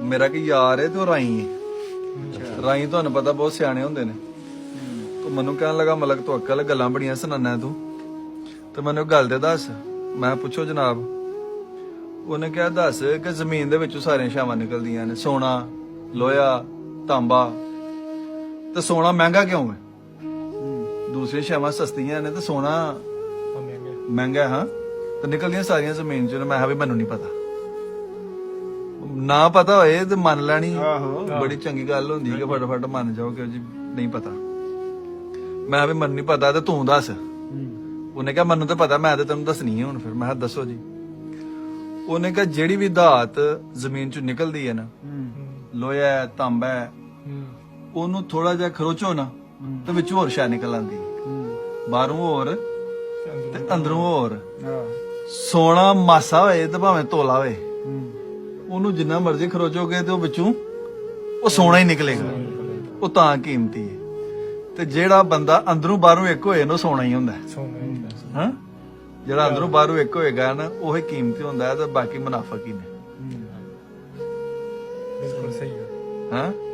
ਮੇਰਾ ਕੀ ਯਾਰ ਹੈ ਤੇ ਉਹ ਰਾਈ ਹੈ। ਰਾਈ ਤੁਹਾਨੂੰ ਪਤਾ ਬਹੁਤ ਸਿਆਣੇ ਹੁੰਦੇ ਨੇ। ਤੂੰ ਮੈਨੂੰ ਕਹਿਣ ਲੱਗਾ ਮਲਕ ਤੂੰ ਅਕਲ ਗੱਲਾਂ ਬੜੀਆਂ ਸੁਣਾਨਾ ਤੂੰ। ਤੇ ਮੈਨੂੰ ਗੱਲ ਦੇ ਦੱਸ ਮੈਂ ਪੁੱਛੋ ਜਨਾਬ। ਉਹਨੇ ਕਿਹਾ ਦੱਸ ਕਿ ਜ਼ਮੀਨ ਦੇ ਵਿੱਚੋਂ ਸਾਰੀਆਂ ਸ਼ਾਵਾਂ ਨਿਕਲਦੀਆਂ ਨੇ। ਸੋਨਾ ਲੋਹਾ ਤਾਂਬਾ। ਤੇ ਸੋਨਾ ਮਹਿੰਗਾ ਕਿਉਂ ਹੈ? ਦੂਸਰੀਆਂ ਸ਼ਾਵਾਂ ਸਸਤੀਆਂ ਨੇ ਤੇ ਸੋਨਾ ਮਹਿੰਗਾ। ਹੈ, ਹਾਂ। ਤੇ ਨਿਕਲਦੀਆਂ ਸਾਰੀਆਂ ਜ਼ਮੀਨ ਚੋਂ। ਮੈਂ ਕਿਹਾ ਵੀ ਮੈਨੂੰ ਨਹੀਂ ਪਤਾ। ਨਾ ਪਤਾ ਹੋਏ ਤੇ ਮੰਨ ਲੈਣੀ। ਆਹੋ। ਬੜੀ ਚੰਗੀ ਗੱਲ ਹੁੰਦੀ ਕਿ ਫਟਾਫਟ ਮੰਨ ਜਾਓ ਕਿ ਜੀ ਨਹੀਂ ਪਤਾ। ਮੈਂ ਵੀ ਮੈਨੂੰ ਨਹੀਂ ਪਤਾ ਤੇ ਤੂੰ ਦੱਸ। ਉਹਨੇ ਕਿਹਾ ਮੈਨੂੰ ਤਾਂ ਪਤਾ ਮੈਂ ਤਾਂ ਤੈਨੂੰ ਦੱਸਣੀ ਹੈ ਹੁਣ ਫਿਰ। ਮੈਂ ਕਿਹਾ ਦੱਸੋ ਜੀ। ਉਹਨੇ ਕਿਹਾ ਜਿਹੜੀ ਵੀ ਧਾਤ ਜ਼ਮੀਨ ਚੋਂ ਨਿਕਲਦੀ ਹੈ ਨਾ ਲੋਹਾ ਹੈ, ਤਾਂਬਾ ਹੈ, ਉਹਨੂੰ ਥੋੜਾ ਜਿਹਾ ਖਰੋਚੋ ਨਾ ਤੇ ਵਿੱਚ ਹੋਰ ਸ਼ੈ ਨਿਕਲ ਆਂਦੀ ਬਾਹਰੋਂ ਹੋਰ ਤੇ ਅੰਦਰੋਂ ਹੋਰ। ਸੋਨਾ ਮਾਸਾ ਹੋਏ ਤੇ ਭਾਵੇਂ ਤੋਲਾ ਹੋਏ। ਉਹਨੂੰ ਜਿੰਨਾ ਮਰਜ਼ੀ ਖਰੋਚੋਗੇ ਤੇ ਉਹ ਵਿੱਚੋਂ ਉਹ ਸੋਨਾ ਹੀ ਨਿਕਲੇਗਾ। ਉਹ ਤਾਂ ਕੀਮਤੀ ਹੈ। ਤੇ ਜਿਹੜਾ ਬੰਦਾ ਅੰਦਰੋਂ ਬਾਹਰੋਂ ਇੱਕ ਹੋਏ ਨਾ ਸੋਨਾ ਹੀ ਹੁੰਦਾ। ਹੈ ਹਾਂ? ਜਿਹੜਾ ਅੰਦਰੋਂ ਬਾਹਰੋਂ ਇੱਕ ਹੋਏਗਾ ਨਾ ਉਹ ਹੀ ਕੀਮਤੀ ਹੁੰਦਾ ਹੈ ਤੇ ਬਾਕੀ ਮੁਨਾਫਕ ਹੀ ਨੇ? ਬਿਲਕੁਲ ਸਹੀ ਹੈ ਹਾਂ?